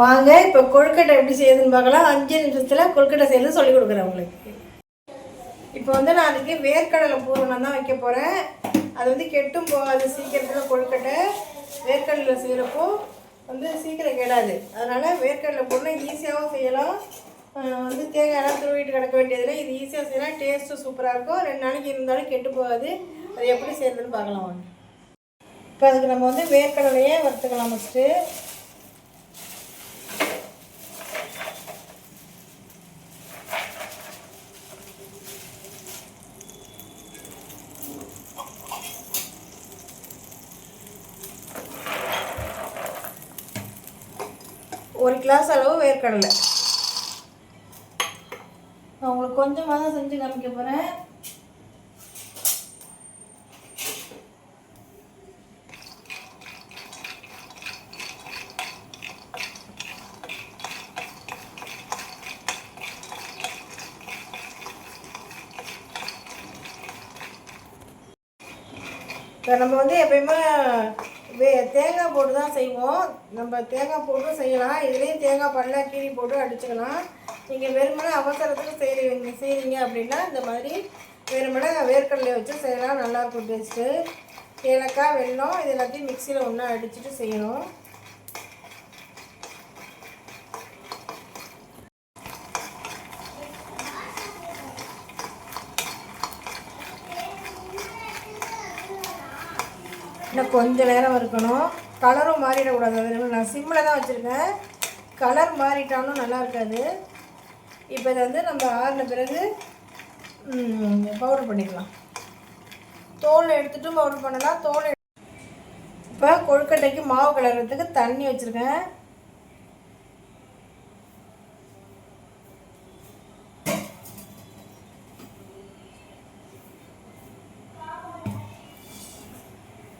வாங்க இப்போ கொழுக்கட்டை எப்படி செய்யுதுன்னு பார்க்கலாம். அஞ்சு நிமிஷத்தில் கொழுக்கட்டை செய்யறது சொல்லி கொடுக்குறேன் உங்களுக்கு. இப்போ வந்து நான் அதுக்கு வேர்க்கடலை பூரணம் தான் வைக்க போகிறேன் அது வந்து கெட்டும் போகாது சீக்கிரத்தில் கொழுக்கட்டை வேர்க்கடலை செய்கிறப்போ வந்து சீக்கிரம் கெடாது. அதனால் வேர்க்கடலை பூரணம் ஈஸியாகவும் செய்யலாம். வந்து தேங்காயெல்லாம் துருவிட்டு கிடக்க வேண்டியதில்லை. இது ஈஸியாக செய்யலாம் டேஸ்ட்டும் சூப்பராக இருக்கும். ரெண்டு நாளைக்கு இருந்தாலும் கெட்டு போகாது. அது எப்படி செய்யறதுன்னு பார்க்கலாம் வாங்க. இப்போ அதுக்கு நம்ம வந்து வேர்க்கடலையே வறுத்துக்கலாம் ஃபஸ்ட்டு ஒரு கிளாஸ் அளவு வேர்க்கடலை. நான் உங்களுக்கு கொஞ்சமாக தான் செஞ்சு காமிக்க போகிறேன் இப்போ நம்ம வந்து எப்பயுமே வே தேங்காய் போட்டு தான் செய்வோம். நம்ம தேங்காய் போட்டும் செய்யலாம். இதுலேயும் தேங்காய் பல்ல கீரி போட்டு அடிச்சுக்கலாம். நீங்கள் வெறுமனே அவசரத்துக்கு செய்கிறீங்க செய்கிறீங்க அப்படின்னா இந்த மாதிரி வெறுமனே வேர்க்கடலையை வச்சு செய்யலாம். நல்லாயிருக்கும் டேஸ்ட்டு ஏலக்காய் வெல்லம் இது எல்லாத்தையும் மிக்சியில் ஒன்றா அடிச்சுட்டு செய்யணும். இன்னும் கொஞ்சம் நேரம் இருக்கணும். கலரும் மாறிடக்கூடாது. அது நான் சிம்மில் தான் வச்சுருக்கேன். கலர் மாறிட்டாலும் நல்லா இருக்காது. இப்போ இதை வந்து நம்ம ஆறின பிறகு பவுடர் பண்ணிக்கலாம். தோல் எடுத்துகிட்டும் பவுடர் பண்ணலாம். தோல் எடு- இப்போ கொழுக்கட்டைக்கு மாவு கலர்றதுக்கு தண்ணி வச்சுருக்கேன்.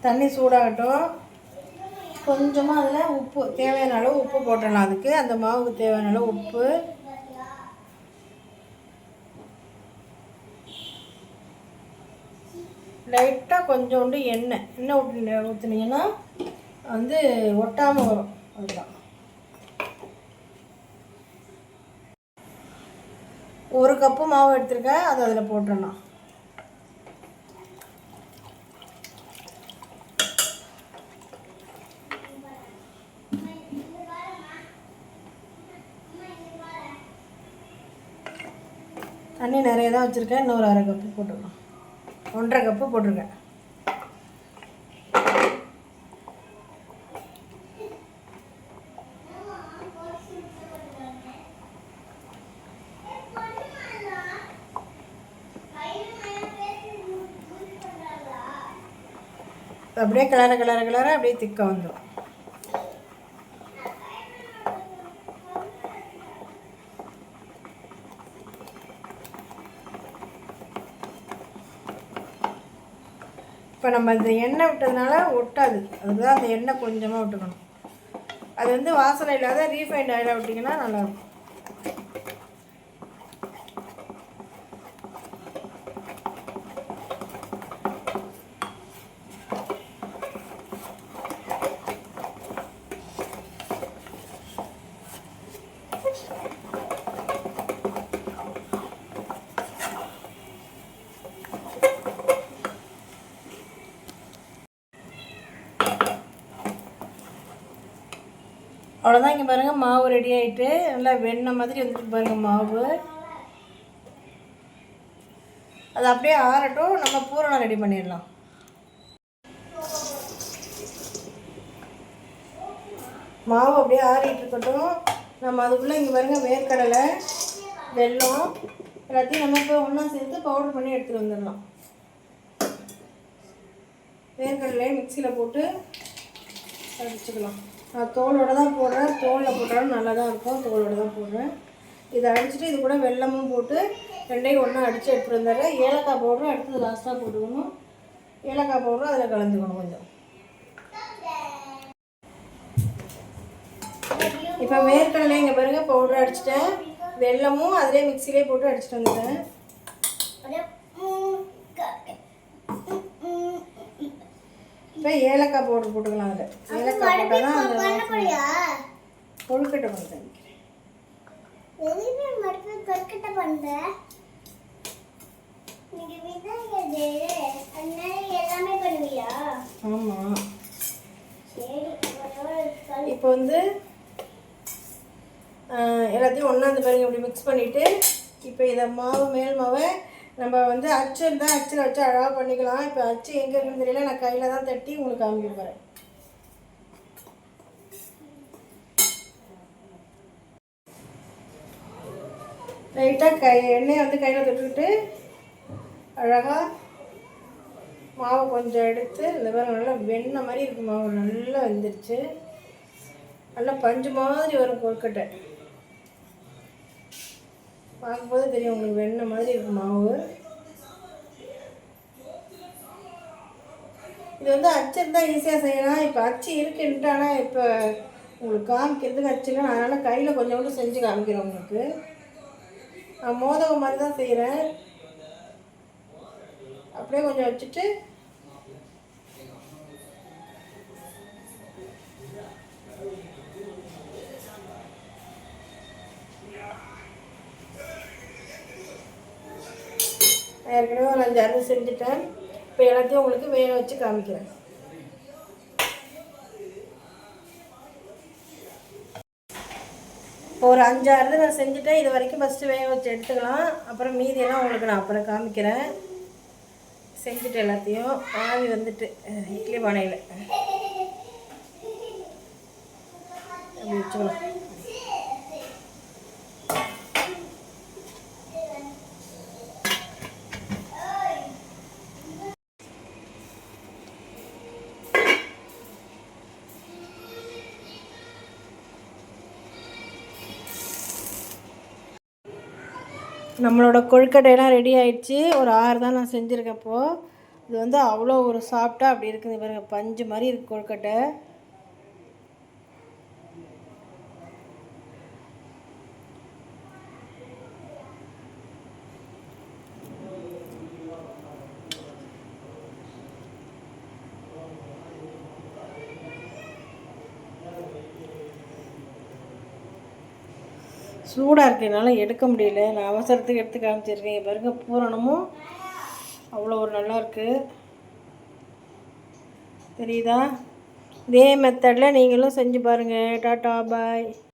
தண்ணி சூடாகட்டும். கொஞ்சமாக அதில் உப்பு தேவையான அளவு உப்பு போட்டுடலாம் அதுக்கு. அந்த மாவுக்கு தேவையான அளவு உப்பு. லைட்டாக கொஞ்சோண்டு எண்ணெய். எண்ணெய் ஊற்றி ஊற்றுனீங்கன்னா வந்து ஒட்டாமல் வரும். அதுதான். ஒரு கப்பு மாவு எடுத்துருக்கேன். அதை அதில் போட்டுடலாம். தண்ணி நிறைய தான் வச்சுருக்கேன். இன்னொரு அரை கப்பு போட்டுக்கலாம். ஒன்றரை கப்பு போட்டிருக்கேன். அப்படியே கிளற கிளற கிளற அப்படியே திக்க வந்துடும் இப்போ நம்ம இந்த எண்ணெய் விட்டதுனால ஒட்டாது. அதுதான் அந்த எண்ணெய் கொஞ்சமாக விட்டுக்கணும். அது வந்து வாசனை இல்லாத ரீஃபைண்ட் ஆயிலாக விட்டிங்கன்னா நல்லாயிருக்கும் அவ்வளோதான் இங்கே பாருங்கள் மாவு ரெடி ஆகிட்டு நல்லா வெண்ணெய் மாதிரி வந்துட்டு பாருங்கள் மாவு. அது அப்படியே ஆறட்டும் நம்ம பூரணம் ரெடி பண்ணிடலாம். மாவு அப்படியே ஆறிட்டு இருக்கட்டும். நம்ம அதுக்குள்ளே இங்கே பாருங்க வேர்க்கடலை வெல்லம் எல்லாத்தையும் நம்ம இப்போ ஒன்றா சேர்த்து பவுடர் பண்ணி எடுத்துகிட்டு வந்துடலாம். வேர்க்கடலையை மிக்சியில் போட்டு அடிச்சுக்கலாம் நான் தோலோடு தான் போடுறேன். தோலில் போட்டாலும் நல்லா தான் இருக்கும். தோலோட தான் போடுறேன். இதை அடிச்சுட்டு இது கூட வெல்லமும் போட்டு ரெண்டையும் ஒன்றா அடித்து எடுத்துகிட்டு வந்துடுறேன். ஏலக்காய் பவுடரும் அடுத்தது லாஸ்ட்டாக போட்டுக்கணும். ஏலக்காய் பவுடரும் அதில் கலந்துக்கணும் கொஞ்சம். இப்போ வேர்க்கடலை இங்கே பாருங்க. பவுடர் அடிச்சிட்டேன். வெல்லமும் அதிலே மிக்சிலே போட்டு அடிச்சிட்டு வந்துட்டேன். இப்போ ஏலக்காய் பவுடர் போட்டுக்கலாம் அதில். ஏலக்காய் போட்டால் தான் அந்த. கொழுக்கட்டை பண்ணி எதுவுமே விநாயகர் அதனால எல்லாமே பண்ணுவியா? ஆமாம் இப்போ வந்து எல்லாத்தையும் ஒன்றா அந்த பாருங்க இப்படி மிக்ஸ் பண்ணிவிட்டு இப்போ இதை மாவு மேல் மாவை நம்ம வந்து அச்சு இருந்தால் அச்சில் வச்சு அழகாக பண்ணிக்கலாம். இப்போ அச்சு எங்கே இருக்குன்னு தெரியல. நான் கையில் தான் தட்டி உங்களுக்கு காமிக்க போகிறேன் லைட்டாக கை எண்ணெயை வந்து கையில் தொட்டுக்கிட்டு அழகாக மாவு கொஞ்சம் எடுத்து இந்த மாதிரி நல்லா வெண்ணெய் மாதிரி இருக்கும் மாவு. நல்லா வெந்துருச்சு. நல்லா பஞ்சு மாதிரி வரும் கொழுக்கட்டை. பார்க்கும்போது தெரியும் உங்களுக்கு வெண்ணெய் மாதிரி இருக்கும் மாவு. இது வந்து அச்சு இருந்தால் ஈஸியாக செய்யலாம். இப்போ அச்சு இருக்குன்ட்டு ஆனால் இப்போ உங்களுக்கு காமிக்கிறதுக்கு அச்சு இல்லை. நான் அதனால் கையில் கொஞ்சோண்டு செஞ்சு காமிக்கிறேன் உங்களுக்கு. நான் மோதகம் மாதிரி தான் செய்கிறேன் அப்படியே கொஞ்சம் வச்சுட்டு ஏற்கனவே ஒரு அஞ்சு அறுபது செஞ்சுட்டேன். இப்போ எல்லாத்தையும் உங்களுக்கு வேக வச்சு காமிக்கிறேன். இப்போ ஒரு அஞ்சு அறுபது நான் செஞ்சுட்டேன். இது வரைக்கும் ஃபஸ்ட்டு வேக வச்சு எடுத்துக்கலாம். அப்புறம் மீதியெல்லாம் உங்களுக்கு நான் அப்புறம் காமிக்கிறேன். செஞ்சுட்டு எல்லாத்தையும் ஆவி வந்துட்டு இட்லி பானையில். அப்படி வச்சுக்கலாம். நம்மளோட கொழுக்கட்டையெல்லாம் ரெடி ஆயிடுச்சு. ஒரு ஆறு தான் நான் செஞ்சுருக்கேன் இப்போது இது வந்து அவ்வளோ ஒரு சாஃப்டாக அப்படி இருக்குது பாருங்கள் பஞ்சு மாதிரி இருக்குது கொழுக்கட்டை. சூடாக இருக்கிறதுனால என்னால் எடுக்க முடியல. நான் அவசரத்துக்கு எடுத்து காமிச்சிருக்கேன். பாருங்க பூரணமும் அவ்வளோ ஒரு நல்லாயிருக்கு தெரியுதா? இதே மெத்தடில் நீங்களும் செஞ்சு பாருங்கள் டாட்டா பாய்.